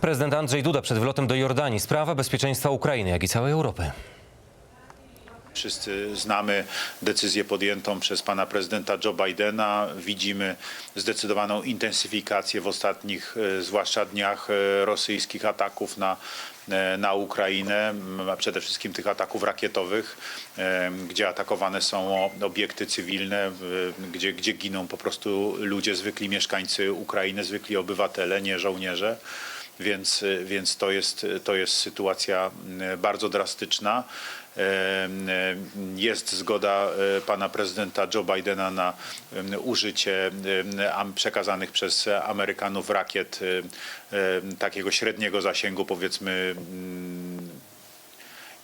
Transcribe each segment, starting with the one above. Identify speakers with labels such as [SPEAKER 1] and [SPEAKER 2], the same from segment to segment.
[SPEAKER 1] Prezydent Andrzej Duda przed wylotem do Jordanii. Sprawa bezpieczeństwa Ukrainy, jak i całej Europy.
[SPEAKER 2] Wszyscy znamy decyzję podjętą przez pana prezydenta Joe Bidena. Widzimy zdecydowaną intensyfikację w ostatnich, e, zwłaszcza dniach, e, rosyjskich ataków na, e, na Ukrainę, a przede wszystkim tych ataków rakietowych, gdzie atakowane są obiekty cywilne, gdzie, gdzie giną po prostu ludzie, zwykli mieszkańcy Ukrainy, zwykli obywatele, nie żołnierze. Więc, więc to, jest, to jest sytuacja m, bardzo drastyczna. Jest zgoda pana prezydenta Joe Bidena na użycie przekazanych przez Amerykanów rakiet takiego średniego zasięgu, powiedzmy mm,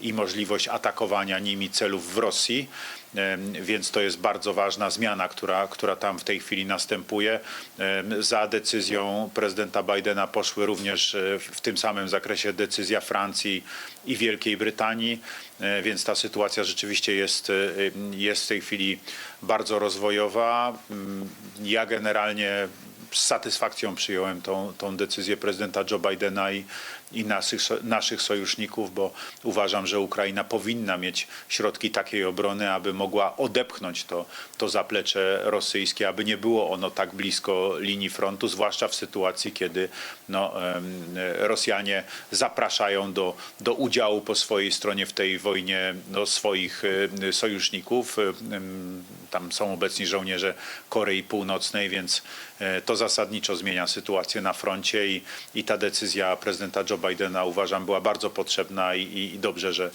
[SPEAKER 2] i możliwość atakowania nimi celów w Rosji. Więc to jest bardzo ważna zmiana, która, która tam w tej chwili następuje. Za decyzją prezydenta Bidena poszły również e, w w tym samym zakresie decyzja Francji i Wielkiej Brytanii, E, więc ta sytuacja rzeczywiście jest, e, jest w tej chwili bardzo rozwojowa. Mm, Ja generalnie z satysfakcją przyjąłem tą, tą decyzję prezydenta Joe Bidena i, i naszych, naszych sojuszników, bo uważam, że Ukraina powinna mieć środki takiej obrony, aby mogła odepchnąć to, to zaplecze rosyjskie, aby nie było ono tak blisko linii frontu, zwłaszcza w sytuacji, kiedy no, Rosjanie zapraszają do, do udziału po swojej stronie w tej wojnie no, swoich sojuszników. Tam są obecni żołnierze Korei Północnej, więc e, to zasadniczo zmienia sytuację na froncie i, i ta decyzja prezydenta Joe Bidena uważam była bardzo potrzebna i, i, i dobrze, że,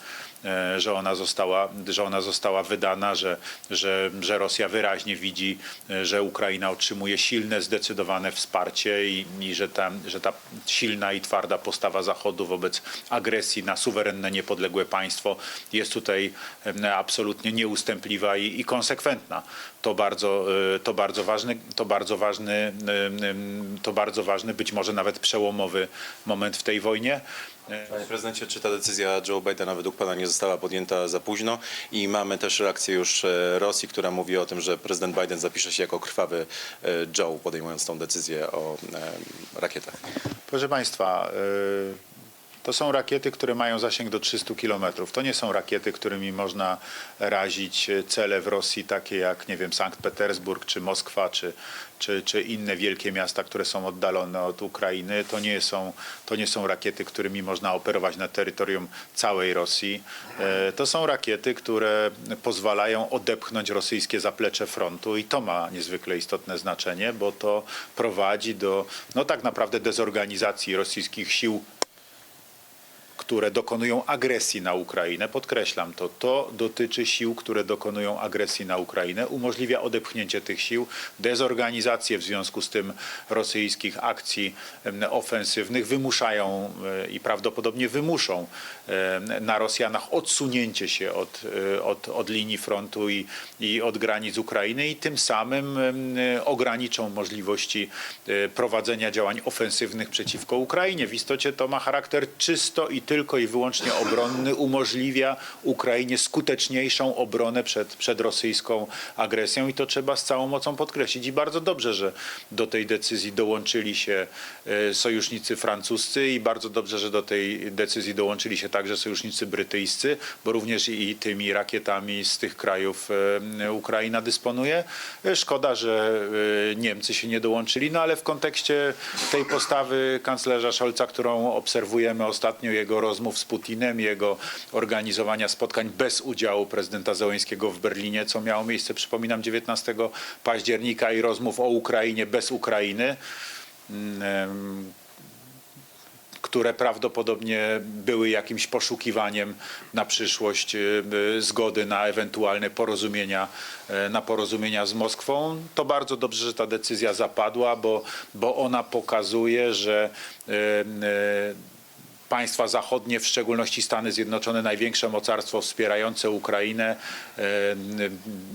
[SPEAKER 2] e, że, ona została, że ona została wydana, że, że, że Rosja wyraźnie widzi, e, że Ukraina otrzymuje silne, zdecydowane wsparcie i, i że, ta, że ta silna i twarda postawa Zachodu wobec agresji na suwerenne, niepodległe państwo jest tutaj absolutnie nieustępliwa i, i konsekwentna. To bardzo, e, to bardzo ważny, to bardzo ważny, em, em, to bardzo ważny, być może nawet przełomowy moment w tej wojnie.
[SPEAKER 3] Panie prezydencie, czy ta decyzja Joe Bidena według pana nie została podjęta za późno? I mamy też reakcję już e, Rosji, która mówi o tym, że prezydent Biden zapisze się jako krwawy e, Joe, podejmując tą decyzję o e, rakietach.
[SPEAKER 2] Proszę Państwa, y, to są rakiety, które mają zasięg do 300 km. To nie są rakiety, którymi można razić cele w Rosji, takie jak, nie wiem, Sankt Petersburg, czy Moskwa, czy, czy, czy inne wielkie miasta, które są oddalone od Ukrainy. To nie, są, to nie są rakiety, którymi można operować na terytorium całej Rosji. E, To są rakiety, które pozwalają odepchnąć rosyjskie zaplecze frontu i to ma niezwykle istotne znaczenie, bo to prowadzi do no tak naprawdę dezorganizacji rosyjskich sił które dokonują agresji na Ukrainę, podkreślam to, to dotyczy sił, które dokonują agresji na Ukrainę, umożliwia odepchnięcie tych sił, dezorganizację w związku z tym rosyjskich akcji ofensywnych, wymuszają e, i prawdopodobnie wymuszą na Rosjanach odsunięcie się od, e, od, od linii frontu i, i od granic Ukrainy i tym samym ograniczą możliwości e, prowadzenia działań ofensywnych przeciwko Ukrainie. W istocie to ma charakter czysto i tylko i wyłącznie obronny, umożliwia Ukrainie skuteczniejszą obronę przed, przed rosyjską agresją i to trzeba z całą mocą podkreślić. I bardzo dobrze, że do tej decyzji dołączyli się e, sojusznicy francuscy i bardzo dobrze, że do tej decyzji dołączyli się także sojusznicy brytyjscy, bo również i tymi rakietami z tych krajów e, Ukraina dysponuje. E, Szkoda, że Niemcy się nie dołączyli, no ale w kontekście tej postawy kanclerza Scholza, którą obserwujemy ostatnio, jego rozmów z Putinem, jego organizowania spotkań bez udziału prezydenta Zełenskiego w Berlinie, co miało miejsce, przypominam, 19 października i rozmów o Ukrainie bez Ukrainy. Mm, które prawdopodobnie były jakimś poszukiwaniem na przyszłość y, y, zgody na ewentualne porozumienia, e, na porozumienia z Moskwą. To bardzo dobrze, że ta decyzja zapadła, bo, bo ona pokazuje, że e, państwa zachodnie, w szczególności Stany Zjednoczone, największe mocarstwo wspierające Ukrainę, e,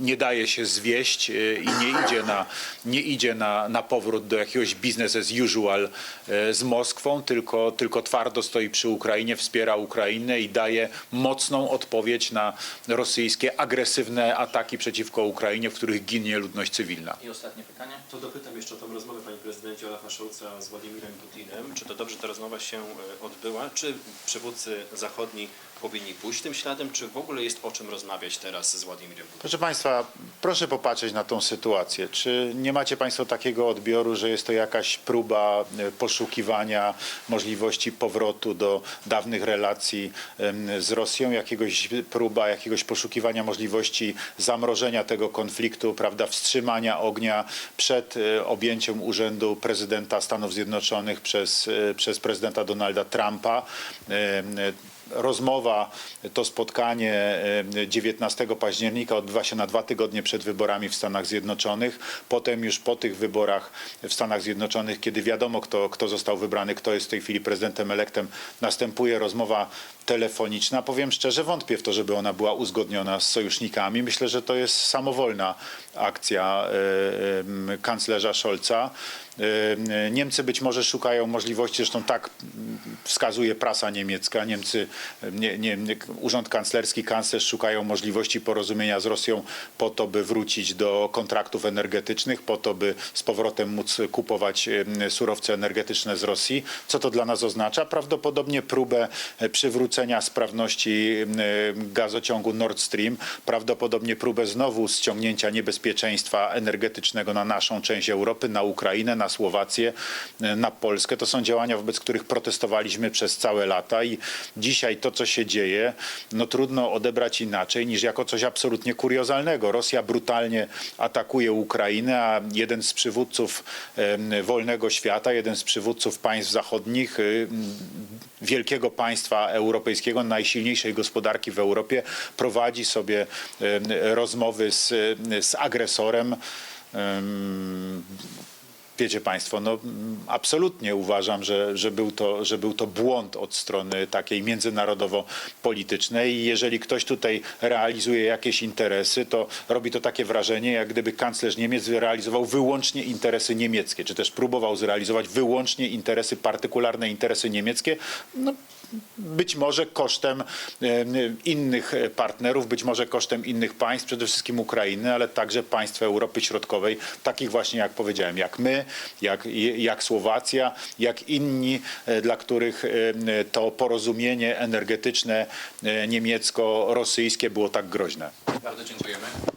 [SPEAKER 2] nie daje się zwieść e, i nie idzie na, nie idzie na, na powrót do jakiegoś business as usual e, z Moskwą, tylko, tylko twardo stoi przy Ukrainie, wspiera Ukrainę i daje mocną odpowiedź na rosyjskie agresywne ataki przeciwko Ukrainie, w których ginie ludność cywilna.
[SPEAKER 4] I ostatnie pytanie.
[SPEAKER 5] To dopytam jeszcze o tą rozmowę, panie prezydencie, Olafa Scholza z Władimirem Putinem. Czy to dobrze ta rozmowa się odbyła? Czy przywódcy zachodni powinni pójść tym śladem? Czy w ogóle jest o czym rozmawiać teraz z Władimirem Putinem?
[SPEAKER 2] Proszę Państwa, proszę popatrzeć na tą sytuację. Czy nie macie Państwo takiego odbioru, że jest to jakaś próba e, poszukiwania możliwości powrotu do dawnych relacji z Rosją, jakiegoś próba jakiegoś poszukiwania możliwości zamrożenia tego konfliktu, prawda, wstrzymania ognia przed e, objęciem urzędu prezydenta Stanów Zjednoczonych przez, e, przez prezydenta Donalda Trumpa. E, Rozmowa, to spotkanie e, 19 października odbywa się na dwa tygodnie przed wyborami w Stanach Zjednoczonych. Potem już po tych wyborach w Stanach Zjednoczonych, kiedy wiadomo kto, kto został wybrany, kto jest w tej chwili prezydentem elektem, następuje rozmowa telefoniczna. Powiem szczerze, wątpię w to, żeby ona była uzgodniona z sojusznikami. Myślę, że to jest samowolna akcja e, em, kanclerza Scholza. E, Niemcy być może szukają możliwości, zresztą tak wskazuje prasa niemiecka. Niemcy, nie, nie, Urząd Kanclerski, kanclerz szukają możliwości porozumienia z Rosją po to, by wrócić do kontraktów energetycznych, po to, by z powrotem móc kupować surowce energetyczne z Rosji. Co to dla nas oznacza? Prawdopodobnie próbę e, przywrócenia sprawności em, gazociągu Nord Stream, prawdopodobnie próbę znowu ściągnięcia niebezpieczeństwa energetycznego na naszą część Europy, na Ukrainę, na Słowację, e, na Polskę. To są działania, wobec których protestowaliśmy przez całe lata i dzisiaj to, co się dzieje, no trudno odebrać inaczej niż jako coś absolutnie kuriozalnego. Rosja brutalnie atakuje Ukrainę, a jeden z przywódców wolnego świata, jeden z przywódców państw zachodnich, y, wielkiego państwa europejskiego, najsilniejszej gospodarki w Europie, prowadzi sobie rozmowy z, z agresorem. Wiecie Państwo, no absolutnie uważam, że, że, był to, że był to błąd od strony takiej międzynarodowo-politycznej i jeżeli ktoś tutaj realizuje jakieś interesy, to robi to takie wrażenie, jak gdyby kanclerz Niemiec realizował wyłącznie interesy niemieckie, czy też próbował zrealizować wyłącznie interesy, partykularne interesy niemieckie. No, być może kosztem innych partnerów, być może kosztem innych państw, przede wszystkim Ukrainy, ale także państw Europy Środkowej, takich właśnie jak powiedziałem, jak my, jak, jak Słowacja, jak inni, e, dla których e, to porozumienie energetyczne e, niemiecko-rosyjskie było tak groźne.
[SPEAKER 4] Bardzo dziękujemy.